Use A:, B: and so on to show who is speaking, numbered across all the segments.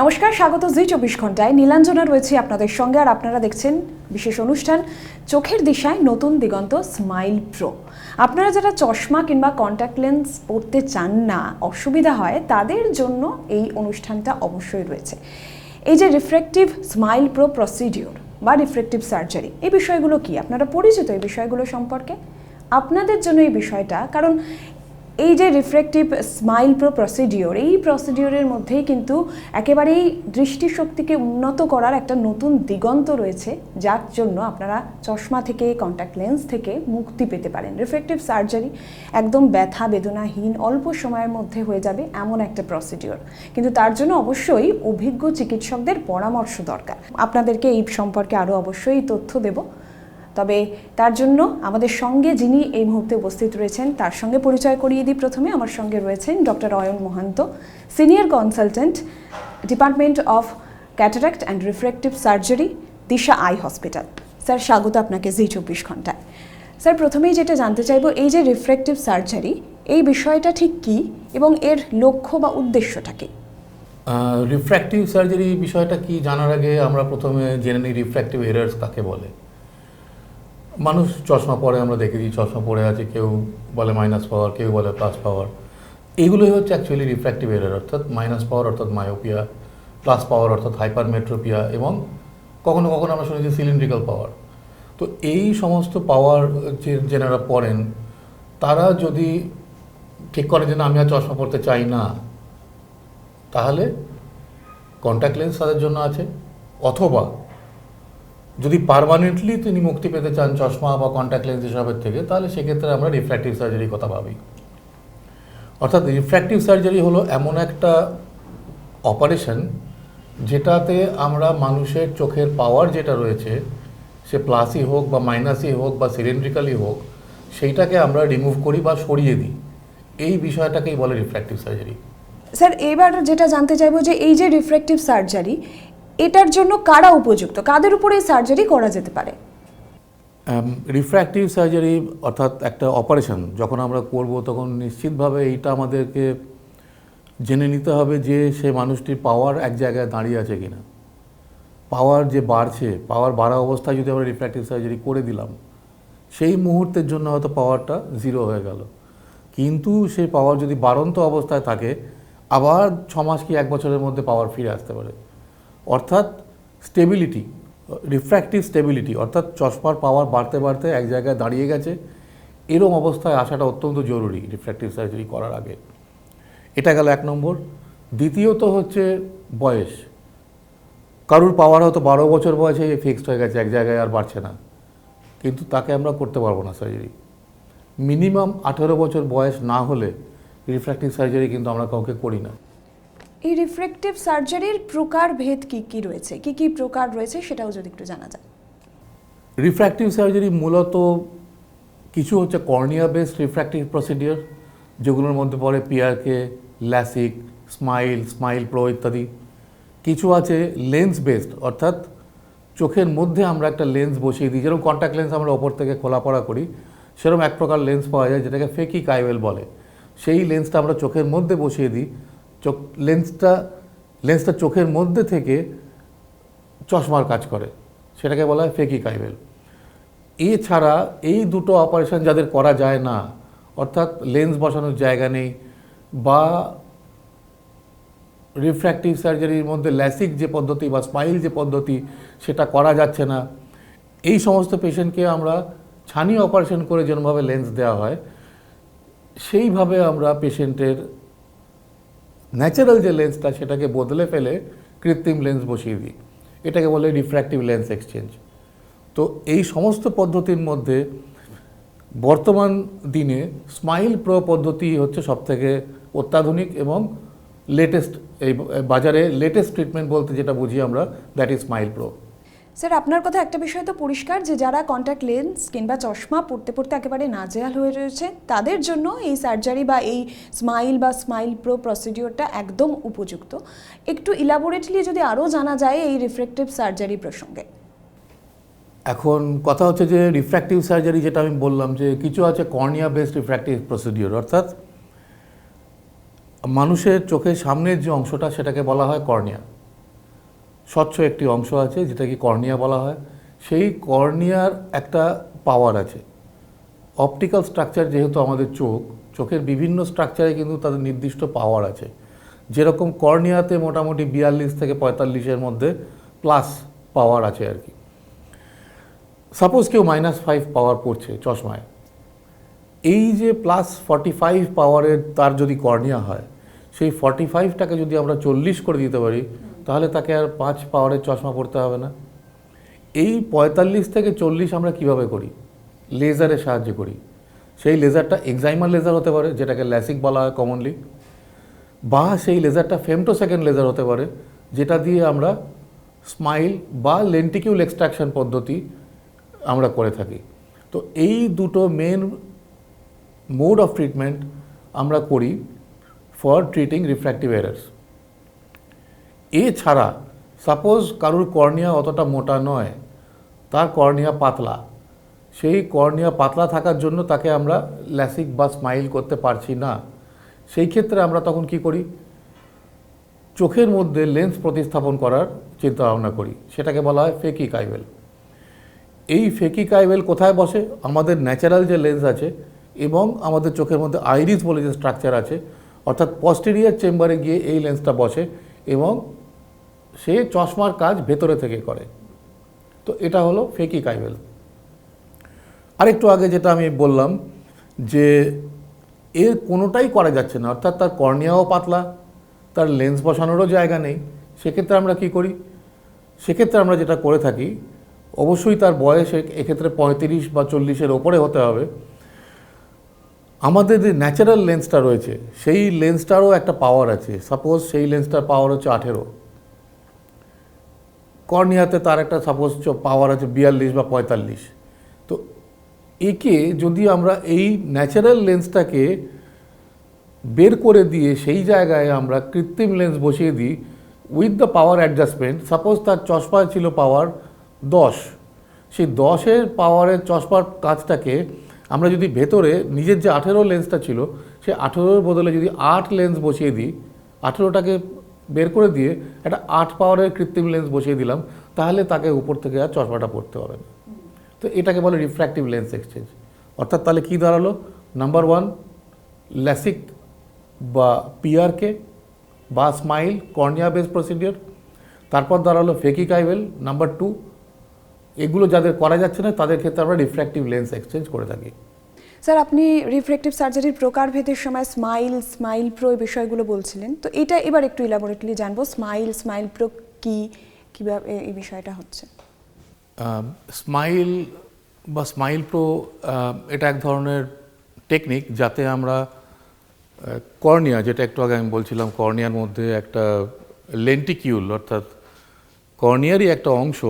A: নমস্কার, স্বাগত জি চব্বিশ ঘন্টায়। নীলাঞ্জনা রয়েছে আপনাদের সঙ্গে আর আপনারা দেখছেন বিশেষ অনুষ্ঠান চোখের দিশায় নতুন দিগন্ত স্মাইল প্রো। আপনারা যারা চশমা কিংবা কন্ট্যাক্ট লেন্স পরতে চান না, অসুবিধা হয়, তাদের জন্য এই অনুষ্ঠানটা অবশ্যই রয়েছে। এই যে রিফ্রেক্টিভ স্মাইল প্রো প্রসিডিওর বা রিফ্রেক্টিভ সার্জারি এই বিষয়গুলো কি? আপনারা পরিচিত এই বিষয়গুলো সম্পর্কে? আপনাদের জন্য এই বিষয়টা, কারণ এই যে রিফ্রেক্টিভ স্মাইল প্রো প্রসিডিওর এই প্রসিডিওরের মধ্যেই কিন্তু একেবারেই দৃষ্টিশক্তিকে উন্নত করার একটা নতুন দিগন্ত রয়েছে, যার জন্য আপনারা চশমা থেকে কন্ট্যাক্ট লেন্স থেকে মুক্তি পেতে পারেন। রিফ্রেক্টিভ সার্জারি একদম ব্যথা, বেদনাহীন, অল্প সময়ের মধ্যে হয়ে যাবে এমন একটা প্রসিডিওর কিন্তু তার জন্য অবশ্যই অভিজ্ঞ চিকিৎসকদের পরামর্শ দরকার। আপনাদেরকে এই সম্পর্কে আরও অবশ্যই তথ্য দেব। তবে তার জন্য আমাদের সঙ্গে যিনি এই মুহূর্তে উপস্থিত রয়েছেন, তার সঙ্গে পরিচয় করিয়ে দিই প্রথমে। আমার সঙ্গে রয়েছেন doctor Ayan Mohanta, senior consultant, department of cataract and refractive surgery, Disha eye hospital. Sir, স্বাগত আপনাকে জি চব্বিশ ঘন্টায়। স্যার, প্রথমেই যেটা জানতে চাইব, এই যে রিফ্রেক্টিভ সার্জারি, এই বিষয়টা ঠিক কী এবং এর লক্ষ্য বা উদ্দেশ্যটা কী?
B: রিফ্র্যাক্টিভ সার্জারি বিষয়টা কি জানার আগে আমরা প্রথমে জেনে নিই রিফ্র্যাক্টিভ এরার্স কাকে বলে। মানুষ চশমা পরে, আমরা দেখেছি চশমা পরে আছে, কেউ বলে মাইনাস পাওয়ার কেউ বলে প্লাস পাওয়ার এগুলোই হচ্ছে অ্যাকচুয়ালি রিফ্র্যাক্টিভ এরার অর্থাৎ মাইনাস পাওয়ার অর্থাৎ মায়োপিয়া প্লাস পাওয়ার অর্থাৎ হাইপারমেট্রোপিয়া এবং কখনো কখনো আমরা শুনেছি সিলিন্ড্রিক্যাল পাওয়ার তো এই সমস্ত পাওয়ার যে যেনারা পড়েন, তারা যদি ঠিক করে যে না, আমি আর চশমা পড়তে চাই না, তাহলে কন্ট্যাক্ট লেন্স তাদের জন্য আছে, অথবা যদি পারমানেন্টলি তিনি মুক্তি পেতে চান চশমা বা কন্ট্যাক্ট লেন্স এসবের থেকে, তাহলে সেক্ষেত্রে আমরা রিফ্র্যাক্টিভ সার্জারির কথা ভাবি। অর্থাৎ রিফ্র্যাক্টিভ সার্জারি হলো এমন একটা অপারেশন যেটাতে আমরা মানুষের চোখের পাওয়ার যেটা রয়েছে, সে প্লাসই হোক বা মাইনাসই হোক বা সিলিন্ড্রিক্যালি হোক, সেইটাকে আমরা রিমুভ করি বা সরিয়ে দিই। এই বিষয়টাকেই বলে রিফ্র্যাক্টিভ সার্জারি
A: স্যার এবার যেটা জানতে চাইব যে এই যে রিফ্রেক্টিভ সার্জারি এটার জন্য কারা উপযুক্ত? কাদের উপর সার্জারি করা যেতে পারে?
B: রিফ্র্যাক্টিভ সার্জারি অর্থাৎ একটা অপারেশন যখন আমরা করব তখন নিশ্চিতভাবে এইটা আমাদেরকে জেনে নিতে হবে যে সে মানুষটির পাওয়ার এক জায়গায় দাঁড়িয়ে আছে কিনা। পাওয়ার যে বাড়ছে পাওয়ার বাড়া অবস্থায় যদি আমরা রিফ্র্যাক্টিভ সার্জারি করে দিলাম, সেই মুহূর্তের জন্য হয়তো পাওয়ারটা জিরো হয়ে গেল। কিন্তু সেই পাওয়ার যদি বাড়ন্ত অবস্থায় থাকে, আবার ছ মাস কি এক বছরের মধ্যে পাওয়ার ফিরে আসতে পারে। অর্থাৎ স্টেবিলিটি রিফ্র্যাক্টিভ স্টেবিলিটি অর্থাৎ চশমার পাওয়ার বাড়তে বাড়তে এক জায়গায় দাঁড়িয়ে গেছে। এরম অবস্থায় আসাটা অত্যন্ত জরুরি রিফ্র্যাক্টিভ সার্জারি করার আগে। এটা গেল এক নম্বর। দ্বিতীয়ত হচ্ছে বয়স। কারুর পাওয়ার হয়তো বারো বছর বয়সে ফিক্সড হয়ে গেছে, এক জায়গায় আর বাড়ছে না। কিন্তু তাকে আমরা করতে পারব না সার্জারি মিনিমাম আঠেরো বছর বয়স না হলে রিফ্র্যাক্টিভ সার্জারি কিন্তু আমরা কাউকে করি না।
A: এই রিফ্রেক্টিভ সার্জারির প্রকার ভেদ কি কি রয়েছে? কি কি প্রকার রয়েছে সেটাও যদি একটু জানা যায়।
B: রিফ্র্যাক্টিভ সার্জারি মূলত কিছু হচ্ছে কর্নিয়া বেসড রিফ্র্যাক্টিভ প্রসিডিওর যেগুলোর মধ্যে পড়ে PRK LASIK, smile smile pro ইত্যাদি। কিছু আছে লেন্স বেসড অর্থাৎ চোখের মধ্যে আমরা একটা লেন্স বসিয়ে দিই। যেরকম কন্ট্যাক্ট লেন্স আমরা ওপর থেকে খোলা পড়া করি, সেরকম এক প্রকার লেন্স পাওয়া যায় যেটাকে ফেকি কাইওয়েল বলে। সেই লেন্সটা আমরা চোখের মধ্যে বসিয়ে দিই চোখ লেন্সটা লেন্সটা চোখের মধ্যে থেকে চশমার কাজ করে। সেটাকে বলা হয় ফেকি কাইবেল এছাড়া এই দুটো অপারেশন যাদের করা যায় না, অর্থাৎ লেন্স বসানোর জায়গা নেই বা রিফ্র্যাক্টিভ সার্জারির মধ্যে ল্যাসিক যে পদ্ধতি বা স্মাইল যে পদ্ধতি, সেটা করা যাচ্ছে না। এই সমস্ত পেশেন্টকে আমরা ছানি অপারেশন করে যেরকমভাবে লেন্স দেওয়া হয়, সেইভাবে আমরা পেশেন্টের ন্যাচারাল যে লেন্সটা সেটাকে বদলে ফেলে কৃত্রিম লেন্স বসিয়ে দিই। এটাকে বলে রিফ্র্যাক্টিভ লেন্স এক্সচেঞ্জ তো এই সমস্ত পদ্ধতির মধ্যে বর্তমান দিনে স্মাইল প্রো পদ্ধতি হচ্ছে সবথেকে অত্যাধুনিক এবং লেটেস্ট এই বাজারে লেটেস্ট ট্রিটমেন্ট বলতে যেটা বুঝি আমরা that is smile pro
A: sir আপনার কথা একটা বিষয় তো পরিষ্কার যে যারা কন্ট্যাক্ট লেন্স কিংবা চশমা পড়তে পড়তে একেবারে নাজেহাল হয়ে রয়েছে, তাদের জন্য এই সার্জারি বা এই স্মাইল বা স্মাইল প্রো প্রসিডিওরটা একদম উপযুক্ত। একটু ইলাবোরেটলি যদি আরও জানা যায় এই রিফ্রেক্টিভ সার্জারি প্রসঙ্গে।
B: এখন কথা হচ্ছে যে রিফ্র্যাক্টিভ সার্জারি যেটা আমি বললাম যে কিছু আছে কর্নিয়া বেসড রিফ্র্যাক্টিভ প্রসিডিওর অর্থাৎ মানুষের চোখের সামনের যে অংশটা সেটাকে বলা হয় কর্নিয়া স্বচ্ছ একটি অংশ আছে, যেটাকে কর্নিয়া বলা হয়। সেই কর্নিয়ার একটা পাওয়ার আছে। অপটিক্যাল স্ট্রাকচার যেহেতু আমাদের চোখ, চোখের বিভিন্ন স্ট্রাকচারে কিন্তু তাদের নির্দিষ্ট পাওয়ার আছে। যেরকম কর্নিয়াতে মোটামুটি বিয়াল্লিশ থেকে পঁয়তাল্লিশের মধ্যে প্লাস পাওয়ার আছে আর কি। সাপোজ কেউ মাইনাস ফাইভ পাওয়ার পড়ছে চশমায়। এই যে প্লাস ফর্টি ফাইভ পাওয়ারের তার যদি কর্নিয়া হয়, সেই ফর্টি ফাইভটাকে যদি আমরা চল্লিশ করে দিতে পারি তাহলে তাকে আর পাঁচ পাওয়ারের চশমা পড়তে হবে না। এই পঁয়তাল্লিশ থেকে চল্লিশ আমরা কীভাবে করি? লেজারের সাহায্যে করি। সেই লেজারটা এক্সাইমার লেজার হতে পারে, যেটাকে ল্যাসিক বলা হয় কমনলি বা সেই লেজারটা ফেমটো সেকেন্ড লেজার হতে পারে, যেটা দিয়ে আমরা স্মাইল বা লেন্টিকিউল এক্সট্রাকশন পদ্ধতি আমরা করে থাকি। তো এই দুটো মেন মোড অফ ট্রিটমেন্ট আমরা করি ফর ট্রিটিং রিফ্র্যাক্টিভ এরার্স এছাড়া সাপোজ কারুর কর্নিয়া অতটা মোটা নয়, তার কর্নিয়া পাতলা। সেই কর্নিয়া পাতলা থাকার জন্য তাকে আমরা ল্যাসিক বা স্মাইল করতে পারছি না। সেই ক্ষেত্রে আমরা তখন কি করি? চোখের মধ্যে লেন্স প্রতিস্থাপন করার চিন্তা ভাবনা করি। সেটাকে বলা হয় ফেকি কাইবেল এই ফেকি কাইবেল কোথায় বসে? আমাদের ন্যাচারাল যে লেন্স আছে এবং আমাদের চোখের মধ্যে আইরিস বলে যে স্ট্রাকচার আছে, অর্থাৎ পস্টেরিয়ার চেম্বারে গিয়ে এই লেন্সটা বসে এবং সে চশমার কাজ ভেতরে থেকে করে। তো এটা হলো ফেকি কাইবেল আরেকটু আগে যেটা আমি বললাম যে এর কোনোটাই করা যাচ্ছে না, অর্থাৎ তার কর্নিয়াও পাতলা, তার লেন্স বসানোরও জায়গা নেই। সেক্ষেত্রে আমরা কি করি? সেক্ষেত্রে আমরা যেটা করে থাকি, অবশ্যই তার বয়স এক্ষেত্রে পঁয়ত্রিশ বা চল্লিশের ওপরে হতে হবে। আমাদের যে ন্যাচারাল লেন্সটা রয়েছে, সেই লেন্সটারও একটা পাওয়ার আছে। সাপোজ সেই লেন্সটার পাওয়ার হচ্ছে আঠেরো। কর্নিয়াতে তার একটা সাপোজ পাওয়ার আছে বিয়াল্লিশ বা পঁয়তাল্লিশ। তো একে যদি আমরা এই ন্যাচারাল লেন্সটাকে বের করে দিয়ে সেই জায়গায় আমরা কৃত্রিম লেন্স বসিয়ে দিই with the power adjustment suppose তার চশমায় ছিল পাওয়ার দশ। সেই দশের পাওয়ারের চশমার কাজটাকে আমরা যদি ভেতরে নিজের যে আঠেরো লেন্সটা ছিল, সেই আঠেরোর বদলে যদি আট লেন্স বসিয়ে দিই, আঠেরোটাকে বের করে দিয়ে একটা আট পাওয়ারের কৃত্রিম লেন্স বসিয়ে দিলাম, তাহলে তাকে উপর থেকে আর চশমাটা পড়তে হবে না। তো এটাকে বলে রিফ্র্যাক্টিভ লেন্স এক্সচেঞ্জ অর্থাৎ তাহলে কী দাঁড়াল? নাম্বার ওয়ান ল্যাসিক বা পিআরকে বা স্মাইল কর্নিয়া বেস প্রসিডিওর তারপর দাঁড়াল ফেকি কাইবেল নাম্বার টু এগুলো যাদের করা যাচ্ছে না, তাদের ক্ষেত্রে আমরা রিফ্র্যাক্টিভ লেন্স এক্সচেঞ্জ করে থাকি।
A: স্যার, আপনি রিফ্লেকটিভ সার্জারির প্রকারভেদের সময় স্মাইল স্মাইল প্রো এই বিষয়গুলো বলছিলেন। তো এটা এবার একটু ইলাবোরেটলি জানব স্মাইল স্মাইল প্রো কি, কীভাবে এই বিষয়টা হচ্ছে?
B: স্মাইল বা স্মাইল প্রো এটা এক ধরনের টেকনিক যাতে আমরা কর্নিয়া যেটা একটু আগে আমি বলছিলাম কর্নিয়ার মধ্যে একটা লেন্টিকিউল অর্থাৎ কর্নিয়ারই একটা অংশ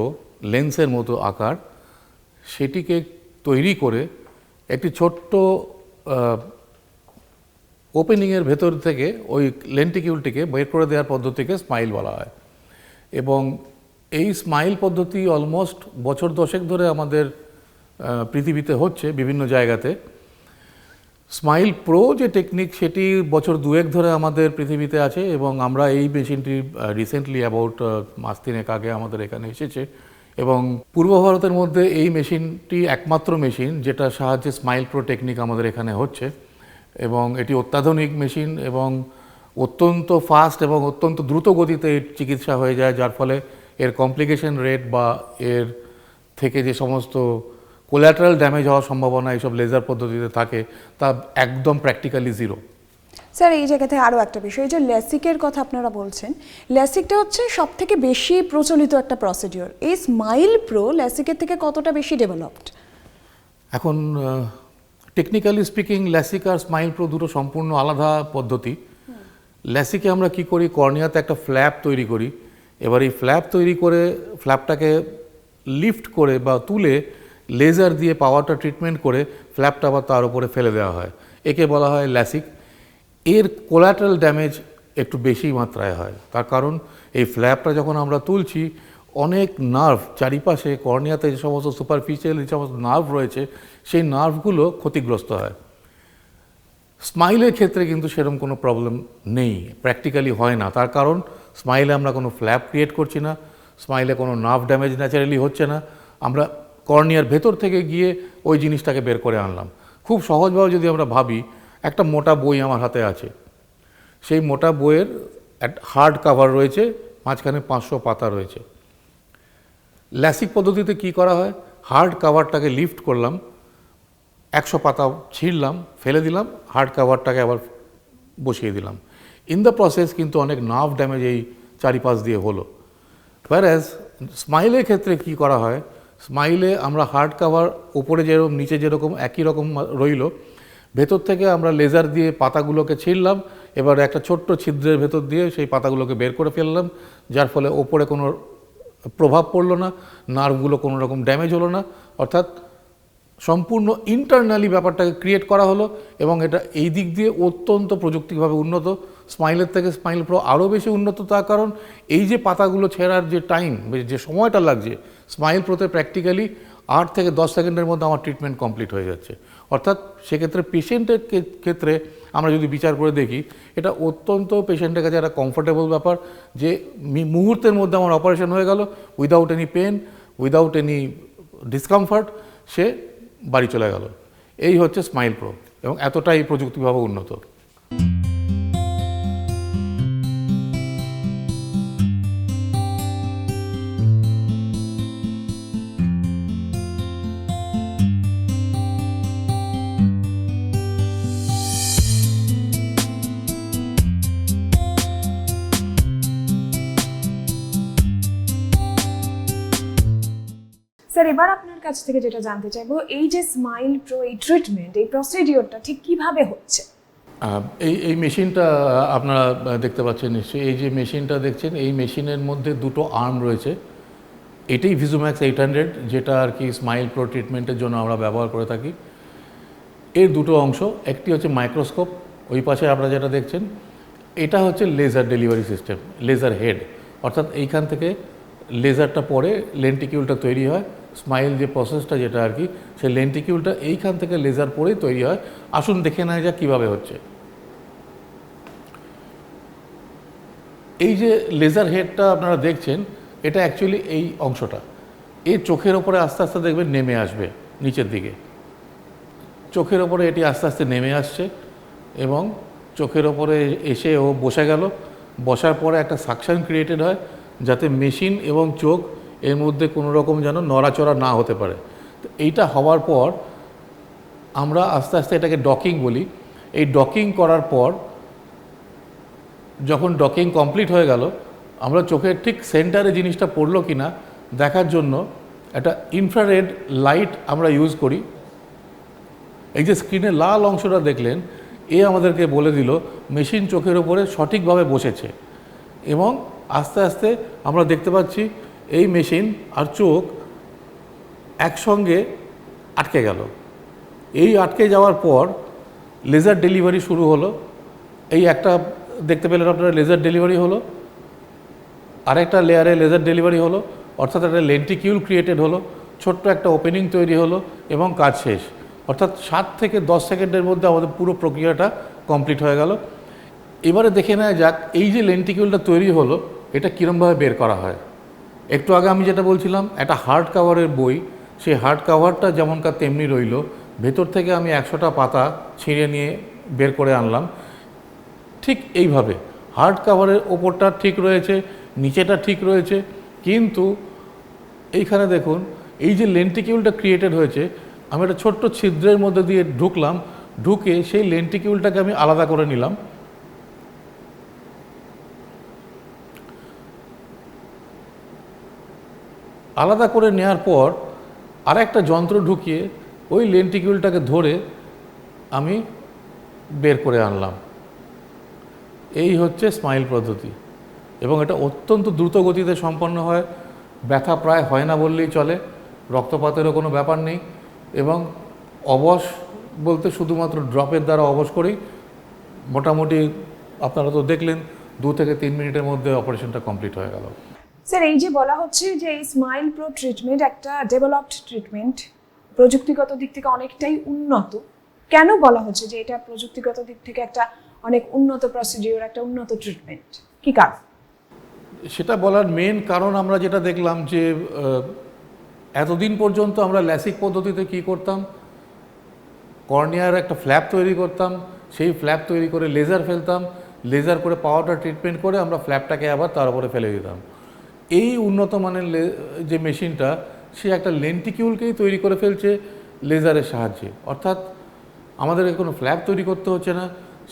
B: লেন্সের মতো আকার, সেটিকে তৈরি করে একটি ছোট্ট ওপেনিংয়ের ভেতর থেকে ওই লেন্টিকিউলটিকে বের করে দেওয়ার পদ্ধতিকে স্মাইল বলা হয়। এবং এই স্মাইল পদ্ধতি অলমোস্ট বছর দশেক ধরে আমাদের পৃথিবীতে হচ্ছে বিভিন্ন জায়গাতে। স্মাইল প্রো যে টেকনিক সেটি বছর দুয়েক ধরে আমাদের পৃথিবীতে আছে এবং আমরা এই মেশিনটি রিসেন্টলি অ্যাবাউট মাস তিনেক আগে আমাদের এখানে এসেছে। এবং পূর্ব ভারতের মধ্যে এই মেশিনটি একমাত্র মেশিন যেটা সাহায্যে স্মাইল প্রো টেকনিক আমাদের এখানে হচ্ছে। এবং এটি অত্যাধুনিক মেশিন এবং অত্যন্ত ফাস্ট এবং অত্যন্ত দ্রুত গতিতে এর চিকিৎসা হয়ে যায়, যার ফলে এর কমপ্লিকেশন রেট বা এর থেকে যে সমস্ত কোলাটারাল ড্যামেজ হওয়ার সম্ভাবনা এইসব লেজার পদ্ধতিতে থাকে তা একদম প্র্যাকটিক্যালি জিরো।
A: স্যার, এই জায়গা থেকে আরও একটা বিষয়, এই যে ল্যাসিকের কথা আপনারা বলছেন, ল্যাসিকটা হচ্ছে সব থেকে বেশি প্রচলিত একটা প্রসিডিওর এই স্মাইল প্রো ল্যাসিকের থেকে কতটা বেশি ডেভেলপড
B: এখন টেকনিক্যালি স্পিকিং ল্যাসিক আর স্মাইল প্রো দুটো সম্পূর্ণ আলাদা পদ্ধতি। ল্যাসিকে আমরা কি করি? কর্নিয়াতে একটা ফ্ল্যাপ তৈরি করি। এবার এই ফ্ল্যাপ তৈরি করে ফ্ল্যাপটাকে লিফট করে বা তুলে লেজার দিয়ে পাওয়ারটা ট্রিটমেন্ট করে ফ্ল্যাপটা আবার তার উপরে ফেলে দেওয়া হয়। একে বলা হয় ল্যাসিক। এর কোলাটারাল ড্যামেজ একটু বেশি মাত্রায় হয়। তার কারণ এই ফ্ল্যাপটা যখন আমরা তুলছি, অনেক নার্ভ চারিপাশে কর্নিয়াতে যে সমস্ত সুপারফিশিয়াল যে সমস্ত নার্ভ রয়েছে, সেই নার্ভগুলো ক্ষতিগ্রস্ত হয়। স্মাইলের ক্ষেত্রে কিন্তু সেরকম কোনো প্রবলেম নেই প্র্যাকটিক্যালি হয় না। তার কারণ স্মাইলে আমরা কোনো ফ্ল্যাপ ক্রিয়েট করছি না স্মাইলে কোনো নার্ভ ড্যামেজ ন্যাচারালি হচ্ছে না। আমরা কর্নিয়ার ভেতর থেকে গিয়ে ওই জিনিসটাকে বের করে আনলাম। খুব সহজভাবে যদি আমরা ভাবি একটা মোটা বই আমার হাতে আছে। সেই মোটা বইয়ের হার্ড কাভার রয়েছে, মাঝখানে পাঁচশো পাতা রয়েছে। ল্যাসিক পদ্ধতিতে কি করা হয়? হার্ড কাভারটাকে লিফট করলাম, একশো পাতা ছিঁড়লাম, ফেলে দিলাম হার্ড কাভারটাকে আবার বসিয়ে দিলাম। ইন দ্য প্রসেস কিন্তু অনেক নার্ভ ড্যামেজ এই চারিপাশ দিয়ে হলো। প্যারাস স্মাইলের ক্ষেত্রে কি করা হয়? স্মাইলে আমরা হার্ড কাভার উপরে যেরকম, নিচে যেরকম, একই রকম রইল ভেতর থেকে আমরা লেজার দিয়ে পাতাগুলোকে ছিঁড়লাম, এবার একটা ছোট্ট ছিদ্রের ভেতর দিয়ে সেই পাতাগুলোকে বের করে ফেললাম, যার ফলে ওপরে কোনো প্রভাব পড়ল না নার্ভগুলো কোনো রকম ড্যামেজ হলো না, অর্থাৎ সম্পূর্ণ ইন্টারনালি ব্যাপারটাকে ক্রিয়েট করা হলো এবং এটা এই দিক দিয়ে অত্যন্ত প্রযুক্তিভাবে উন্নত স্মাইলের থেকে স্মাইল প্রো আরও বেশি উন্নত তার কারণ এই যে পাতাগুলো ছেঁড়ার যে টাইম যে সময়টা লাগছে স্মাইল প্রোতে প্র্যাকটিক্যালি আট থেকে দশ সেকেন্ডের মধ্যে আমার ট্রিটমেন্ট কমপ্লিট হয়ে যাচ্ছে। অর্থাৎ সেক্ষেত্রে পেশেন্টের ক্ষেত্রে আমরা যদি বিচার করে দেখি, এটা অত্যন্ত পেশেন্টের কাছে একটা কমফোর্টেবল ব্যাপার যে মুহূর্তের মধ্যে আমার অপারেশন হয়ে গেল without any pain without any discomfort সে বাড়ি চলে গেল। এই হচ্ছে স্মাইল প্রো এবং এতটাই প্রযুক্তিভাবে উন্নত।
A: স্যার এবার আপনার কাছ থেকে যেটা জানতে চাইব, এই যে স্মাইল প্রো এই ট্রিটমেন্ট এই প্রসিডিওরটা ঠিক কীভাবে হচ্ছে?
B: এই এই মেশিনটা আপনারা দেখতে পাচ্ছেন নিশ্চয়ই। এই যে মেশিনটা দেখছেন, এই মেশিনের মধ্যে দুটো আর্ম রয়েছে। এটাই ভিজুম্যাক্স এইট হান্ড্রেড যেটা আর কি স্মাইল প্রো ট্রিটমেন্টের জন্য আমরা ব্যবহার করে থাকি। এর দুটো অংশ, একটি হচ্ছে মাইক্রোস্কোপ ওই পাশে আপনারা যেটা দেখছেন, এটা হচ্ছে laser delivery system laser head অর্থাৎ এইখান থেকে লেজারটা পরে লেন্টিকিউলটা তৈরি হয়। স্মাইল যে প্রসেসটা যেটা আর কি, সেই লেন্টিকিউলটা এইখান থেকে লেজার পরেই তৈরি হয়। আসুন দেখে নেওয়া যাক কীভাবে হচ্ছে। এই যে লেজার হেডটা আপনারা দেখছেন, এটা অ্যাকচুয়ালি এই অংশটা। এই চোখের ওপরে আস্তে আস্তে দেখবেন নেমে আসবে, নিচের দিকে। চোখের ওপরে এটি আস্তে আস্তে নেমে আসছে এবং চোখের ওপরে এসে ও বসে গেল। বসার পরে একটা সাকশন ক্রিয়েটেড হয়, যাতে মেশিন এবং চোখ এর মধ্যে কোনো রকম যেন নড়াচড়া না হতে পারে। তো এইটা হওয়ার পর আমরা আস্তে আস্তে এটাকে ডকিং বলি। এই ডকিং করার পর যখন ডকিং কমপ্লিট হয়ে গেল, আমরা চোখের ঠিক সেন্টারে জিনিসটা পড়ল কি না দেখার জন্য একটা ইনফ্রারেড লাইট আমরা ইউজ করি। এই যে স্ক্রিনে লাল অংশটা দেখলেন, এ আমাদেরকে বলে দিল মেশিন চোখের ওপরে সঠিকভাবে বসেছে। এবং আস্তে আস্তে আমরা দেখতে পাচ্ছি এই মেশিন আর চোখ একসঙ্গে আটকে গেল। এই আটকে যাওয়ার পর লেজার ডেলিভারি শুরু হলো। এই একটা দেখতে পেলেন আপনারা লেজার ডেলিভারি হলো। আরেকটা লেয়ারে লেজার ডেলিভারি হলো। অর্থাৎ একটা লেন্টিকিউল ক্রিয়েটেড হলো। ছোট্ট একটা ওপেনিং তৈরি হলো এবং কাজ শেষ। অর্থাৎ সাত থেকে দশ সেকেন্ডের মধ্যে আমাদের পুরো প্রক্রিয়াটা কমপ্লিট হয়ে গেল। এবারে দেখে নেওয়া যাক, এই যে লেন্টিকিউলটা তৈরি হলো, এটা কীরমভাবে বের করা হয়? একটু আগে আমি যেটা বলছিলাম, একটা হার্ড কাভারের বই, সেই হার্ড কাভারটা যেমনকার তেমনি রইল। ভেতর থেকে আমি একশোটা পাতা ছিঁড়ে নিয়ে বের করে আনলাম। ঠিক এইভাবে। হার্ড কাভারের ওপরটা ঠিক রয়েছে, নিচেটা ঠিক রয়েছে, কিন্তু এইখানে দেখুন, এই যে লেন্টিকিউলটা ক্রিয়েটেড হয়েছে, আমি একটা ছোট্ট ছিদ্রের মধ্যে দিয়ে ঢুকলাম, ঢুকে সেই লেন্টিকিউলটাকে আমি আলাদা করে নিলাম। আলাদা করে নেওয়ার পর আর একটা যন্ত্র ঢুকিয়ে ওই লেন্টিকিউলটাকে ধরে আমি বের করে আনলাম। এই হচ্ছে স্মাইল পদ্ধতি এবং এটা অত্যন্ত দ্রুত গতিতে সম্পন্ন হয়। ব্যথা প্রায় হয় না বললেই চলে, রক্তপাতেরও কোনো ব্যাপার নেই এবং অবশ বলতে শুধুমাত্র ড্রপের দ্বারা অবশ করেই মোটামুটি আপনারা তো দেখলেন দু থেকে তিন মিনিটের মধ্যে অপারেশনটা কমপ্লিট হয়ে গেল।
A: স্যার এই যে বলা হচ্ছে যে এই স্মাইল প্রো ট্রিটমেন্ট একটা ডেভেলপড ট্রিটমেন্ট প্রযুক্তিগত দিক থেকে অনেকটাই উন্নত। কেন বলা হচ্ছে যে এটা প্রযুক্তিগত দিক থেকে একটা অনেক উন্নত প্রসিডিওর একটা উন্নত ট্রিটমেন্ট কি কারণ?
B: সেটা বলার মেন কারণ আমরা যেটা দেখলাম যে এতদিন পর্যন্ত আমরা ল্যাসিক পদ্ধতিতে কি করতাম? কর্নিয়ার একটা ফ্ল্যাপ তৈরি করতাম, সেই ফ্ল্যাপ তৈরি করে লেজার ফেলতাম লেজার করে পাওয়ারটা ট্রিটমেন্ট করে আমরা ফ্ল্যাপটাকে আবার তার উপরে ফেলে দিতাম। এই উন্নত মানের যে মেশিনটা, সে একটা লেন্টিকিউলকেই তৈরি করে ফেলছে লেজারের সাহায্যে। অর্থাৎ আমাদেরকে কোনো ফ্ল্যাপ তৈরি করতে হচ্ছে না,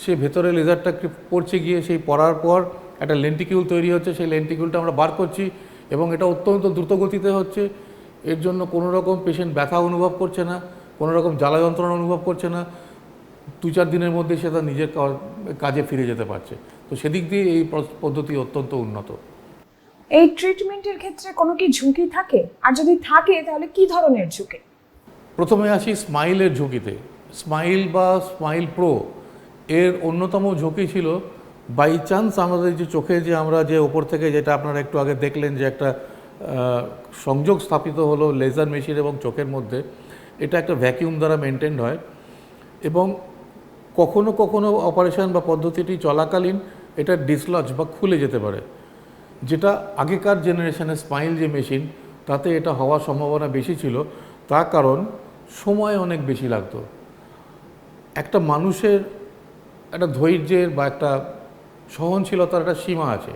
B: সে ভেতরে লেজারটা পড়ছে গিয়ে সেই পড়ার পর একটা লেন্টিকিউল তৈরি হচ্ছে, সেই লেন্টিকিউলটা আমরা বার করছি এবং এটা অত্যন্ত দ্রুত গতিতে হচ্ছে। এর জন্য কোনো রকম পেশেন্ট ব্যথা অনুভব করছে না, কোনো রকম জ্বালা যন্ত্রণা অনুভব করছে না। দু চার দিনের মধ্যে সে তার নিজের কাজে ফিরে যেতে পারছে। তো সেদিক দিয়ে এই পদ্ধতি অত্যন্ত উন্নত।
A: এই ট্রিটমেন্টের ক্ষেত্রে কোনো কি ঝুঁকি থাকে? আর যদি থাকে, তাহলে কি ধরনের ঝুঁকি?
B: প্রথমে আসি স্মাইলের ঝুঁকিতে। স্মাইল বা স্মাইল প্রো এর অন্যতম ঝুঁকি ছিল বাই চান্স আমাদের যে চোখে যে আমরা যে ওপর থেকে যেটা আপনারা একটু আগে দেখলেন যে একটা সংযোগ স্থাপিত হলো লেজার মেশিন এবং চোখের মধ্যে, এটা একটা ভ্যাকিউম দ্বারা মেনটেন্ড হয় এবং কখনো কখনো অপারেশন বা পদ্ধতিটি চলাকালীন এটা ডিসলজ বা খুলে যেতে পারে। যেটা আগেকার জেনারেশনের স্মাইল যে মেশিন, তাতে এটা হওয়ার সম্ভাবনা বেশি ছিল তার কারণ সময় অনেক বেশি লাগতো। একটা মানুষের একটা ধৈর্যের বা একটা সহনশীলতার একটা সীমা আছে।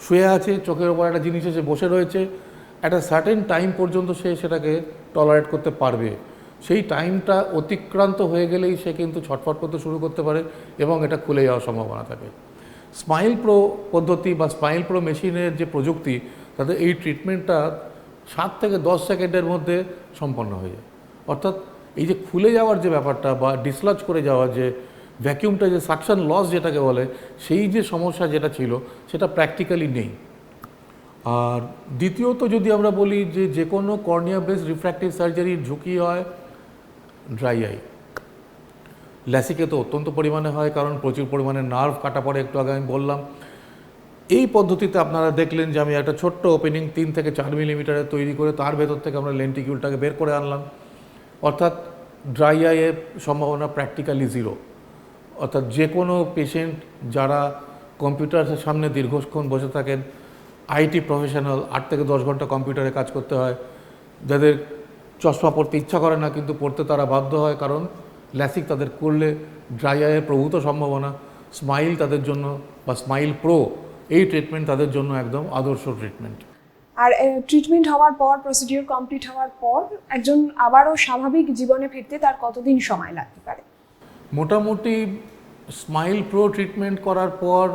B: শুয়ে আছে, চোখের ওপর একটা জিনিস এসে বসে রয়েছে একটা সার্টেন টাইম পর্যন্ত সে সেটাকে টলারেট করতে পারবে। সেই টাইমটা অতিক্রান্ত হয়ে গেলেই সে কিন্তু ছটফট করতে শুরু করতে পারে এবং এটা খুলে যাওয়ার সম্ভাবনা থাকে। স্মাইল প্রো পদ্ধতি বা স্মাইল প্রো মেশিনের যে প্রযুক্তি, তাতে এই ট্রিটমেন্টটা সাত থেকে দশ সেকেন্ডের মধ্যে সম্পন্ন হয়ে যায়। অর্থাৎ এই যে খুলে যাওয়ার যে ব্যাপারটা বা ডিসলজ করে যাওয়ার যে ভ্যাকিউমটা যে সাকশন লস যেটাকে বলে, সেই যে সমস্যা যেটা ছিল, সেটা প্র্যাকটিক্যালি নেই। আর দ্বিতীয়ত যদি আমরা বলি যে যে কোনো কর্নিয়া বেস রিফ্র্যাক্টিভ সার্জারির ঝুঁকি হয় ড্রাই আই ল্যাসিকে তো অত্যন্ত পরিমাণে হয়, কারণ প্রচুর পরিমাণে নার্ভ কাটা পড়ে, একটু আগে আমি বললাম। এই পদ্ধতিতে আপনারা দেখলেন যে আমি একটা ছোট্ট ওপেনিং তিন থেকে চার মিলিমিটারে তৈরি করে তার ভেতর থেকে আমরা লেন্টিকিউলটাকে বের করে আনলাম। অর্থাৎ ড্রাই আইয়ের সম্ভাবনা প্র্যাকটিক্যালি জিরো অর্থাৎ যে কোনো পেশেন্ট যারা কম্পিউটারের সামনে দীর্ঘক্ষণ বসে থাকেন আইটি প্রফেশনাল আট থেকে দশ ঘণ্টা কম্পিউটারে কাজ করতে হয়, যাদের চশমা পড়তে ইচ্ছা করে না, কিন্তু পড়তে তারা বাধ্য হয়, কারণ ল্যাসিক তাদের করলে ড্রাই আইয়ের প্রভূত সম্ভাবনা স্মাইল তাদের জন্য বা স্মাইল প্রো এই ট্রিটমেন্ট তাদের জন্য একদম আদর্শ ট্রিটমেন্ট
A: আর ট্রিটমেন্ট হওয়ার পর প্রসিডিওর কমপ্লিট হওয়ার পর একজন আবারও স্বাভাবিক জীবনে ফিরতে তার কতদিন সময় লাগতে পারে?
B: মোটামুটি স্মাইল প্রো ট্রিটমেন্ট করার পর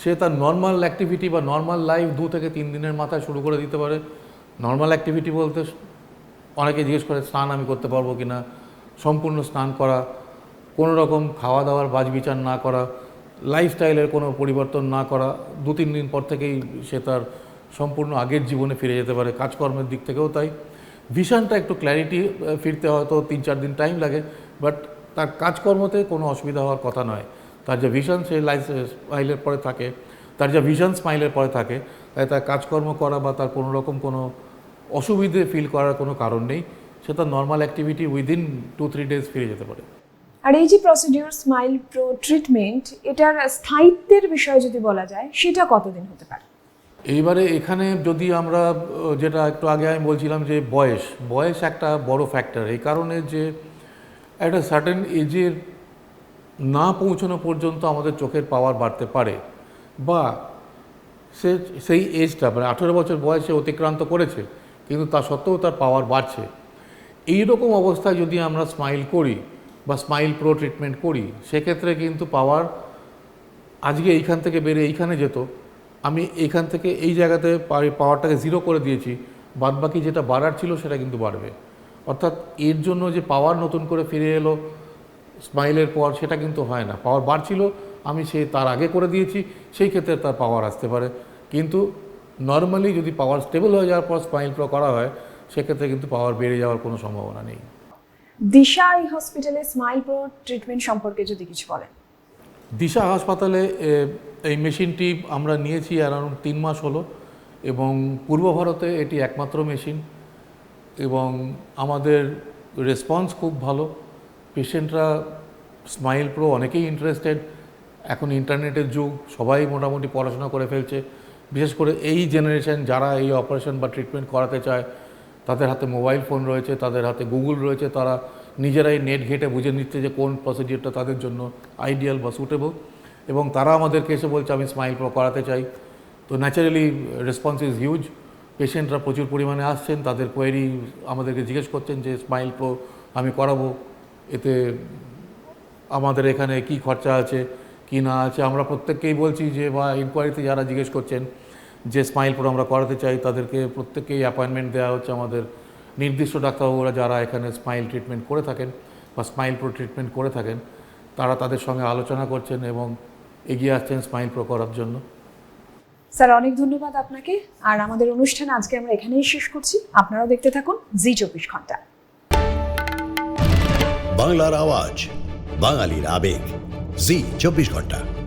B: সে তার নর্মাল অ্যাক্টিভিটি বা নর্মাল লাইফ দু থেকে তিন দিনের মাথায় শুরু করে দিতে পারে। নর্মাল অ্যাক্টিভিটি বলতে অনেকে জিজ্ঞেস করে স্নান আমি করতে পারব কি না সম্পূর্ণ স্নান করা, কোনো রকম খাওয়া দাওয়ার বাজবিচার না করা লাইফস্টাইলের কোনো পরিবর্তন না করা দু তিন দিন পর থেকেই সে তার সম্পূর্ণ আগের জীবনে ফিরে যেতে পারে, কাজকর্মের দিক থেকেও তাই। ভিশনটা একটু ক্ল্যারিটি ফিরতে হয়তো তিন চার দিন টাইম লাগে বাট তার কাজকর্মতে কোনো অসুবিধা হওয়ার কথা নয়। তার যে ভিশন সে লাইফ স্মাইলের পরে থাকে, তার যে ভিশন স্মাইলের পরে থাকে, তাই তার কাজকর্ম করা বা তার কোনো রকম কোনো অসুবিধে ফিল করার কোনো কারণ নেই। সে তার normal activity within two three days ফিরে যেতে পারে।
A: আর এই যে প্রসিডিওর স্মাইল প্রো ট্রিটমেন্ট এটার স্থায়িত্বের বিষয়ে যদি বলা যায় সেটা কতদিন হতে পারে?
B: এইবারে এখানে যদি আমরা যেটা একটু আগে আমি বলছিলাম যে বয়স বয়স একটা বড় ফ্যাক্টর এই কারণে যে একটা সার্টেন এজের না পৌঁছানো পর্যন্ত আমাদের চোখের পাওয়ার বাড়তে পারে। বা সে সেই এজটা মানে আঠেরো বছর বয়সে অতিক্রান্ত করেছে কিন্তু তা সত্ত্বেও তার পাওয়ার বাড়ছে। এই রকম অবস্থায় যদি আমরা স্মাইল করি বা স্মাইল প্রো ট্রিটমেন্ট করি, সেক্ষেত্রে কিন্তু পাওয়ার আজকে এইখান থেকে বেরিয়ে এইখানে যেত। আমি এইখান থেকে এই জায়গাতে পাওয়ারটাকে জিরো করে দিয়েছি বাদ বাকি যেটা বাড়ার ছিল সেটা কিন্তু বাড়বে। অর্থাৎ এর জন্য যে পাওয়ার নতুন করে ফিরে এলো স্মাইলের পর সেটা কিন্তু হয় না। পাওয়ার বাড়ছিল, আমি সে তার আগে করে দিয়েছি, সেই ক্ষেত্রে তার পাওয়ার আসতে পারে। কিন্তু নর্মালি যদি পাওয়ার স্টেবল হয়ে যাওয়ার পর স্মাইল প্রো করা হয় সেক্ষেত্রে কিন্তু পাওয়ার বেড়ে যাওয়ার কোনো সম্ভাবনা নেই।
A: দিশা এই হসপিটালে স্মাইল প্রো ট্রিটমেন্ট সম্পর্কে যদি কিছু বলেন।
B: দিশা হাসপাতালে এই মেশিনটি আমরা নিয়েছি অ্যারাউন্ড তিন মাস হলো এবং পূর্ব ভারতে এটি একমাত্র মেশিন এবং আমাদের রেসপন্স খুব ভালো। পেশেন্টরা স্মাইল প্রো অনেকেই ইন্টারেস্টেড এখন ইন্টারনেটের যুগ সবাই মোটামুটি পড়াশোনা করে ফেলছে। বিশেষ করে এই জেনারেশন যারা এই অপারেশন বা ট্রিটমেন্ট করাতে চায় তাদের হাতে মোবাইল ফোন রয়েছে, তাদের হাতে গুগল রয়েছে, তারা নিজেরাই নেট ঘেটে বুঝে নিচ্ছে যে কোন প্রসিডিওরটা তাদের জন্য আইডিয়াল বা সুটেবল এবং তারা আমাদেরকে এসে বলছে, আমি স্মাইল প্রো করাতে চাই। তো ন্যাচারালি রেসপন্স ইজ হিউজ পেশেন্টরা প্রচুর পরিমাণে আসছেন, তাদের কোয়েরি আমাদেরকে জিজ্ঞেস করছেন যে স্মাইল প্রো আমি করাবো? এতে আমাদের এখানে কি খরচা আছে, কি না আছে, আমরা প্রত্যেককেই বলছি যে বা ইনকোয়ারিতে যারা জিজ্ঞেস করছেন যে স্মাইল প্রো আমরা করাতে চাই তাদেরকে প্রত্যেককেই অ্যাপয়েন্টমেন্ট দেওয়া হচ্ছে আমাদের। নির্দিষ্ট ডাক্তারবাবুরা যারা এখানে স্মাইল ট্রিটমেন্ট করে থাকেন বা স্মাইল প্রো ট্রিটমেন্ট করে থাকেন তারা তাদের সঙ্গে আলোচনা করছেন এবং এগিয়ে আসছেন স্মাইল প্রো করার জন্য।
A: স্যার অনেক ধন্যবাদ আপনাকে। আর আমাদের অনুষ্ঠান আজকে আমরা এখানেই শেষ করছি। আপনারাও দেখতে থাকুন জি চব্বিশ ঘণ্টা।
C: বাংলার আওয়াজ বাঙালির আবেগ জি চব্বিশ ঘণ্টা।